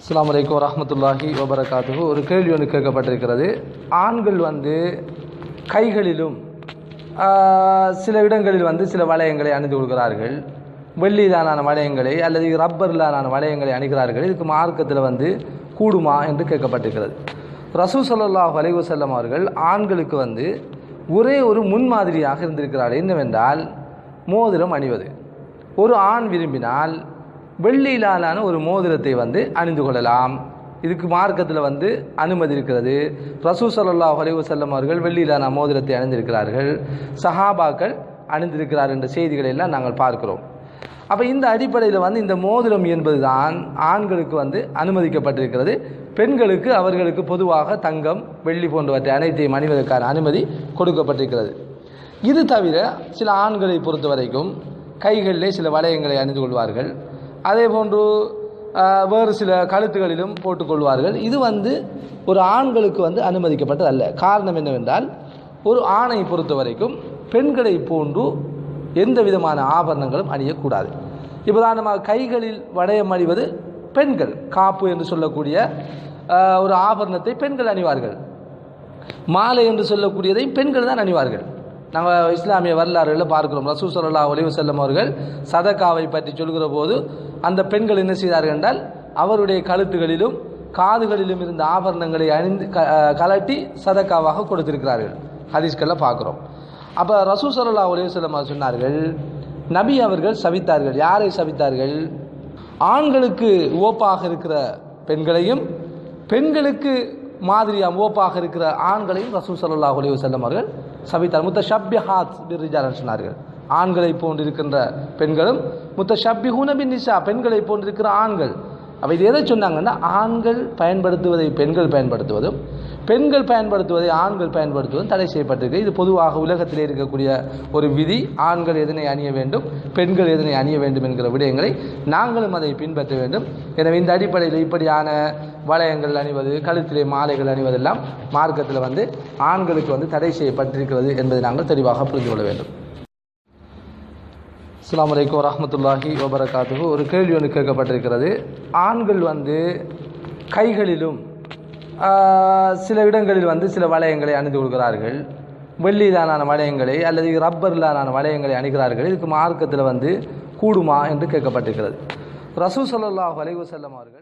அஸ்லாம் வலைக்கம் வரமத்துல்லாஹி வபரகாத்து ஒரு கேள்வி ஒன்று கேட்கப்பட்டிருக்கிறது. ஆண்கள் வந்து கைகளிலும் சில இடங்களில் வந்து சில வளையங்களை அணிந்து கொள்கிறார்கள். வெள்ளிதானான வளையங்களை அல்லது ரப்பர்லான வளையங்களை அணிகிறார்கள். இதுக்கு மார்க்கத்தில் வந்து கூடுமா என்று கேட்கப்பட்டிருக்கிறது. ரசூ சல்லாஹ் வலைவசல்லம் அவர்கள் ஆண்களுக்கு வந்து ஒரே ஒரு முன்மாதிரியாக இருந்திருக்கிறார்கள். என்னவென்றால் மோதிரம் அணிவது. ஒரு ஆண் விரும்பினால் வெள்ளியிலான ஒரு மோதிரத்தை வந்து அணிந்து கொள்ளலாம். இதுக்கு மார்க்கத்தில் வந்து அனுமதி இருக்கிறது. ரசூ சல்லா அலைஹி அவர்கள் வெள்ளியிலான மோதிரத்தை அணிந்திருக்கிறார்கள். சஹாபாக்கள் அணிந்திருக்கிறார் என்ற செய்திகளை எல்லாம் நாங்கள் பார்க்கிறோம். அப்போ இந்த அடிப்படையில் வந்து இந்த மோதிரம் என்பதுதான் ஆண்களுக்கு வந்து அனுமதிக்கப்பட்டிருக்கிறது. பெண்களுக்கு அவர்களுக்கு பொதுவாக தங்கம் வெள்ளி போன்றவற்றை அனைத்தையும் அணிவதற்கான அனுமதி கொடுக்கப்பட்டிருக்கிறது. இது தவிர சில ஆண்களை பொறுத்த வரைக்கும் கைகளிலே சில வளையங்களை அணிந்து கொள்வார்கள். அதே போன்று வேறு சில கழுத்துகளிலும் போட்டுக்கொள்வார்கள். இது வந்து ஒரு ஆண்களுக்கு வந்து அனுமதிக்கப்பட்டது அல்ல காரணம் என்னவென்றால் ஒரு ஆணை பொறுத்த வரைக்கும் பெண்களை போன்று எந்த விதமான ஆபரணங்களும் அணியக்கூடாது. உதாரணமாக கைகளில் வளையம் அணிவது பெண்கள். காப்பு என்று சொல்லக்கூடிய ஒரு ஆபரணத்தை பெண்கள் அணிவார்கள். மாலை என்று சொல்லக்கூடியதை பெண்கள் தான் அணிவார்கள். நம்ம இஸ்லாமிய வரலாறுகளில் பார்க்கிறோம். ரசூ சல்லா ஒலிவு செல்லம் அவர்கள் சதக்காவை பற்றி சொல்கிற போது அந்த பெண்கள் என்ன செய்தார்கள் என்றால் அவருடைய கழுத்துகளிலும் காதுகளிலும் இருந்த ஆபரணங்களை அணிந்து க கலட்டி சதக்காவாக கொடுத்திருக்கிறார்கள். ஹதீஸ்களில் பார்க்குறோம். அப்போ ரசூ சல்லா ஒலிவு செல்லம் சொன்னார்கள் நபி அவர்கள் சவித்தார்கள். யாரை சவித்தார்கள்? ஆண்களுக்கு ஓப்பாக இருக்கிற பெண்களையும் பெண்களுக்கு மாதிரியாக ஓப்பாக இருக்கிற ஆண்களையும் ரசூ சல்லா ஒலிவு செல்லம் அவர்கள் சபித்தார். முத்த ஹாத் பிரிஜாரன் சொன்னார்கள் ஆண்களை போன்றிருக்கின்ற பெண்களும் முத்த ஷப்பிஹூன நிஷா பெண்களை போன்றிருக்கிற ஆண்கள். அப்போ இது எதை சொன்னாங்கன்னா ஆண்கள் பயன்படுத்துவதை பெண்கள் பயன்படுத்துவதும் பெண்கள் பயன்படுத்துவதை ஆண்கள் பயன்படுத்துவதும் தடை செய்யப்பட்டிருக்கு. இது பொதுவாக உலகத்தில் இருக்கக்கூடிய ஒரு விதி. ஆண்கள் எதனை அணிய வேண்டும்? பெண்கள் எதனை அணிய வேண்டும் என்கிற விடயங்களை நாங்களும் அதை பின்பற்ற வேண்டும். எனவே இந்த அடிப்படையில் இப்படியான வளையங்கள் அணிவது கழுத்திலே மாலைகள் அணிவதெல்லாம் மார்க்கத்தில் வந்து ஆண்களுக்கு வந்து தடை செய்யப்பட்டிருக்கிறது என்பதை நாங்கள் தெளிவாக புரிந்து கொள்ள வேண்டும். அஸ்லாம் வலைக்கம் வரமத்துல்லாஹி வபரகாத்துக்கு ஒரு கேள்வி ஒன்று கேட்கப்பட்டிருக்கிறது. ஆண்கள் வந்து கைகளிலும் சில இடங்களில் வந்து சில வளையங்களை அணிந்து கொள்கிறார்கள். வெள்ளியிலான வளையங்களை அல்லது ரப்பரிலான வளையங்களை அணிகிறார்கள். இதுக்கு மார்க்கத்தில் வந்து கூடுமா என்று கேட்கப்பட்டிருக்கிறது. ரசூ சல்லாஹ் அலைஹி வஸல்லம் அவர்கள்